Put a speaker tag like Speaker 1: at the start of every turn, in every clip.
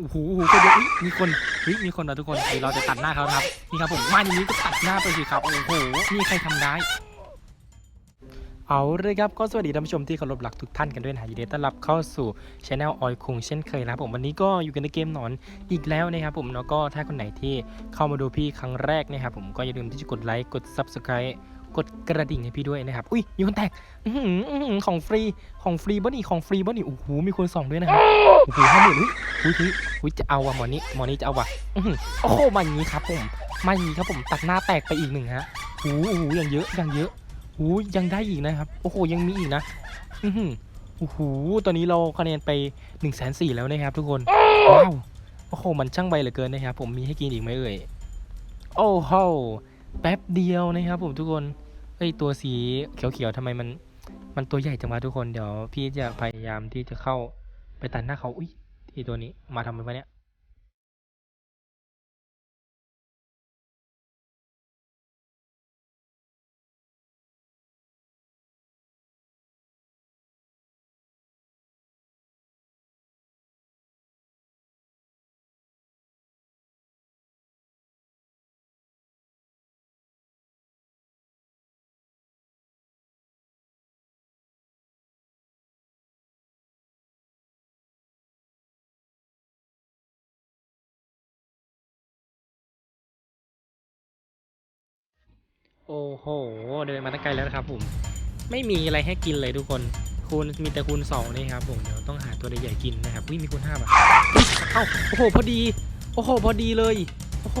Speaker 1: โอ้โหโอ้โหก็เยอะอุ๊ยมีคนเฮ้ยมีคนนะทุกคนเดี๋ยวเราจะตัดหน้าเขานะครับนี่ครับผมมาอย่างนี้ก็ตัดหน้าไปสิครับโอ้โหนี่ใครทำได้ เอาเลยครับก็สวัสดีท่านผู้ชมที่เคารพรักทุกท่านกันด้วยนะยินดีต้อนรับเข้าสู่ช anel ออยคุงเช่นเคยนะครับผมวันนี้ก็อยู่กันในเกมหนอนอีกแล้วนะครับผมแล้วก็ถ้าคนไหนที่เข้ามาดูพี่ครั้งแรกนะครับผมก็อย่าลืมที่จะกดไลค์กด subscribe กดกระดิ่งให้พี่ด้วยนะครับ อุ้ยมีคนแตกของฟรีของฟรีบ่นี่ของฟรีบ่นี่โอ้โหมีคนส่องด้วยนะครับโอ้โหห้าหมื่นอุ้ยอุ้ยอุ้ยจะเอาว่ะหมอนี้หมอนี้จะเอาว่ะโอ้โหมาอย่างนี้ครับผมมาอย่างนี้ครับผมตัดหน้าแตกไปอีกหนึ่งฮะโอ้โหอย่างเยอะอย่างเยอะโอ้ยยังได้อีกนะครับ โอ้โหยังมีอีกนะอือหือโอ้โหตอนนี้เราคะแนนไป1นึ่งแสนสี่แล้วนะครับทุกคนว้าวโอ้โหมันช่างไวเหลือเกินนะครับ ผมมีให้กินอีกไหมเอ่ยโอ้โห แป๊บเดียวนะครับผมทุกคนไอตัวสีเขียวๆทำไมมัน มันตัวใหญ่จังวะทุกคนเดี๋ยวพี่จะพยายามที่จะเข้าไปตัดหน้าเขาอุ้ยไอตัวนี้มาทำอะไรวะเนี่ย โอ้โห เดินมาตั้งไกลแล้วนะครับผม ไม่มีอะไรให้กินเลยทุกคน คูณมีแต่คูณสองนี่ครับผม เดี๋ยวต้องหาตัวใหญ่ๆกินนะครับวิมีคูณห้าป่ะเอ้า โอ้โห พอดี โอ้โห พอดีเลย โอ้โห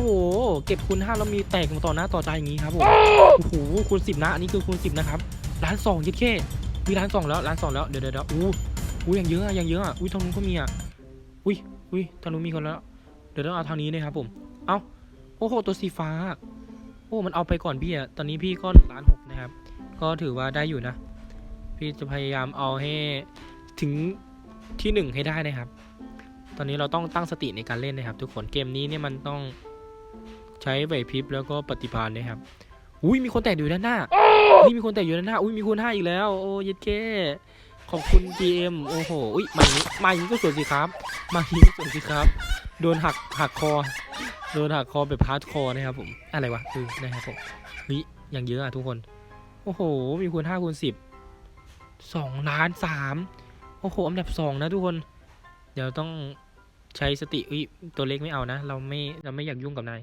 Speaker 1: เก็บคูณห้าแล้วมีแตกต่อหน้าต่อตาอย่างนี้ครับผม โอ้โห คูณสิบนะ อันนี้คือคูณสิบนะครับล้านสองยิดแค่มีล้านสองแล้วล้านสองแล้วเดี๋ยวเดี๋ยวเดี๋ยวอู้อู้อย่างเยอะอะอย่างเยอะอะอุ้ยทางนู้นก็มีอะอุ้ยอุ้ยทางนู้นมีคนแล้ว เดี๋ยวต้องเอาทางนี้นะครับผม เอ้า โอ้โห ตัวสีฟ้า อ้มันเอาไปก่อนพี่อะตอนนี้พี่ก็ล้านหกนะครับ ก็ถือว่าได้อยู่นะ พี่จะพยายามเอาให้ถึงที่หนึ่งให้ได้นะครับ ตอนนี้เราต้องตั้งสติในการเล่นนะครับ ทุกคนเกมนี้เนี่ยมันต้องใช้ไหวพริบแล้วก็ปฏิภาณนะครับ อุ้ยมีคนแตกอยู่ด้านหน้าอุ้ยมีคนแตกอยู่ด้านหน้า อุ้ยมีคูณห้าอีกแล้ว โอ้ยเย็ดเก้ ขอบคุณ GM โอ้โหอุ้ยมาอย่างนี้มาอย่างนี้ก็สวยสิครับ มาอย่างนี้ก็สวยสิครับ โดนหักหักคอ โดนหักคอแบบพาร์ทคอนะครับผม อะไรวะเออนะครับผมเฮ้ยอย่างเยอะอะทุกคน โอ้โห มีคูณห้าคูณสิบสองล้านสามโอ้โห อันดับสองนะทุกคน เดี๋ยวต้องใช้สติอุ้ยตัวเล็กไม่เอานะ เราไม่ เราไม่อยากยุ่งกับนาย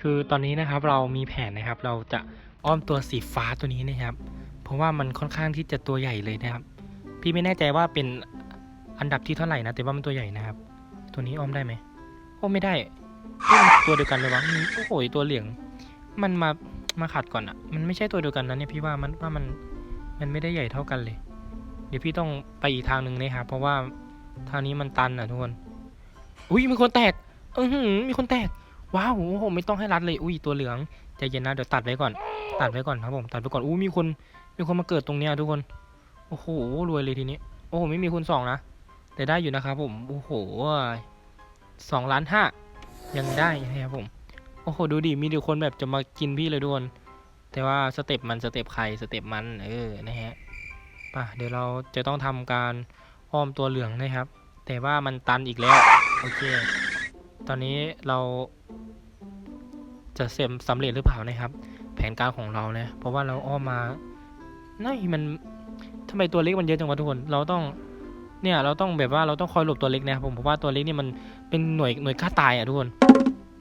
Speaker 1: คือตอนนี้นะครับเรามีแผนนะครับ เราจะอ้อมตัวสีฟ้าตัวนี้นะครับ เพราะว่ามันค่อนข้างที่จะตัวใหญ่เลยนะครับ พี่ไม่แน่ใจว่าเป็นอันดับที่เท่าไหร่นะแต่ว่ามันตัวใหญ่นะครับ ตัวนี้อ้อมได้ไหมโอ้ไม่ได้ตัวเดียวกันเลยวะโอ้โหตัวเหลือง มันมามาขัดก่อนอะมันไม่ใช่ตัวเดียวกันนะเนี่ยพี่ว่ามันว่ามันมันไม่ได้ใหญ่เท่ากันเลย เดี๋ยวพี่ต้องไปอีกทางหนึ่งนะครับเพราะว่าทางนี้มันตันอะทุกคน อุ้ยมีคนแตก อือหือมีคนแตก ว้าวโอ้โหไม่ต้องให้รัดเลย อุ้ยตัวเหลืองใจเย็นนะเดี๋ยวตัดไว้ก่อน ตัดไว้ก่อนครับผม ตัดไว้ก่อน อู้มีคน มีคนมาเกิดตรงเนี้ยทุกคน โอ้โหรวยเลยทีนี้ โอ้โหไม่มีคุณสองนะ แต่ได้อยู่นะครับผม โอ้โหสองล้านห้ายังได้นะครับผม โอ้โหดูดิมีเดี๋ยวคนแบบจะมากินพี่เลยทุกคน แต่ว่าสเต็ปมันสเต็ปใครสเต็ปมันเออนะฮะป่ะเดี๋ยวเราจะต้องทำการอ้อมตัวเหลืองนะครับ แต่ว่ามันตันอีกแล้ว โอเค ตอนนี้เรา จะเสร็จสำเร็จหรือเปล่านะครับ แผนการของเราเนี่ยเพราะว่าเราอ้อมมาน่มันทำไมตัวเล็กมันเยอะจังวะทุกคน เราต้องเนี่ยเราต้องแบบว่าเราต้องคอยหลบตัวเล็กนะครับผมเพราะว่าตัวเล็กนี่มันเป็นหน่วยหน่วยฆ่าตายอะทุกคน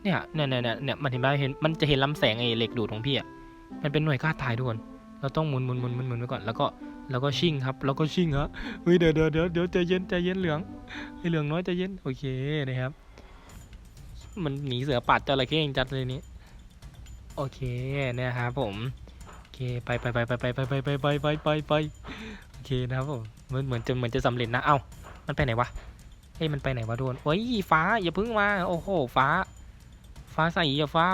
Speaker 1: เนี่ยเนี่ยเนี่ยเนี่ยมันเห็นไหมเห็นมันจะเห็นลำแสงไอ้เหล็กดูดของพี่อะมันเป็นหน่วยฆ่าตายทุกคน เราต้องหมุนหมุนหมุนหมุนหมุนไปก่อนแล้วก็แล้วก็ชิ่งครับ แล้วก็ชิ่งฮะเฮ้ยเดี๋ยวเดี๋ยวเดี๋ยวเดี๋ยวใจเย็นใจเย็นเหลืองไอ้เหลืองน้อยใจเย็นโอเคนะครับ มันหนีเสือปัดจระเข้เองจัดเลยนี่ โอเคเนี่ยครับผมโอเคไปไปไปไปไปไปไปไปไปไปไปไปโอเคนะครับผมเหมือนเหมือนจะเหมือนจะสำเร็จนะเอ้ามันไปไหนวะเฮ้ยมันไปไหนวะโดนโอ้ยฟ้าอย่าพึ่งมาโอ้โหฟ้า ฟ้าใสอย่าฟ้า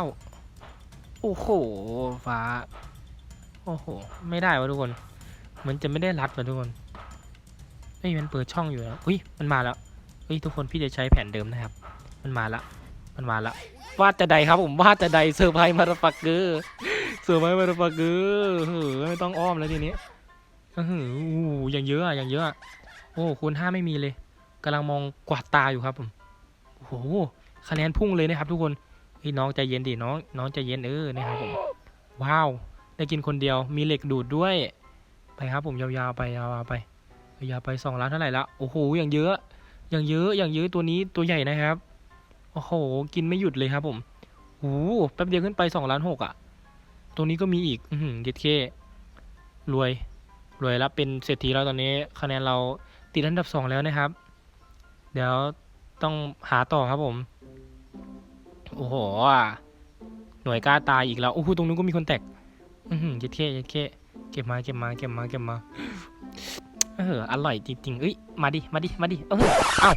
Speaker 1: โอ้โหฟ้าโอ้โหไม่ได้วะทุกคนเหมือนจะไม่ได้รัดวะทุกคนเฮ้ยมันเปิดช่องอยู่แล้วอุ้ยมันมาแล้วเฮ้ยทุกคนพี่จะใช้แผนเดิมนะครับ มันมาละ มันมาละวาดจะใดครับผมวาดจะใดเซอร์ไพรส์มาราฟักเกอร์เสือไม้มาราฟาเกอร์เฮ้ยไม่ต้องอ้อมแล้วทีนี้อื้อออู้อย่างเยอะอะอย่างเยอะอะโอ้คูณห้าไม่มีเลยกำลังมองกวาดตาอยู่ครับผมโอ้โหคะแนนพุ่งเลยนะครับทุกคนเฮ้ยน้องใจเย็นดิน้องน้องใจเย็นเออนะครับผมว้าวได้กินคนเดียวมีเหล็กดูดด้วย ไปครับผมยาวๆไปยาวๆไปยาวไปสองล้านเท่าไหร่ละโอ้โหอย่างเยอะอย่างเยอะอย่างเยอะตัวนี้ตัวใหญ่นะครับ โอ้โห กินไม่หยุดเลยครับผมโอ้โหแป๊บเดียวขึ้นไปสองล้านหกอะ ตรงนี้ก็มีอีก อือหือเด็ดเครวย รวยแล้วเป็นเศรษฐีแล้วตอนนี้ คะแนนเราติดอันดับสองแล้วนะครับ เดี๋ยวต้องหาต่อครับผม โอ้โห หน่วยกล้าตายอีกแล้ว โอ้โห ตรงนู้นก็มีคนแตก อือหือเด็ดเคเด็ดเคเก็บมาเก็บมาเก็บมาเก็บมา เออ อร่อยจริงๆเอ้ย มาดิ มาดิ มาดิ เออเอ้า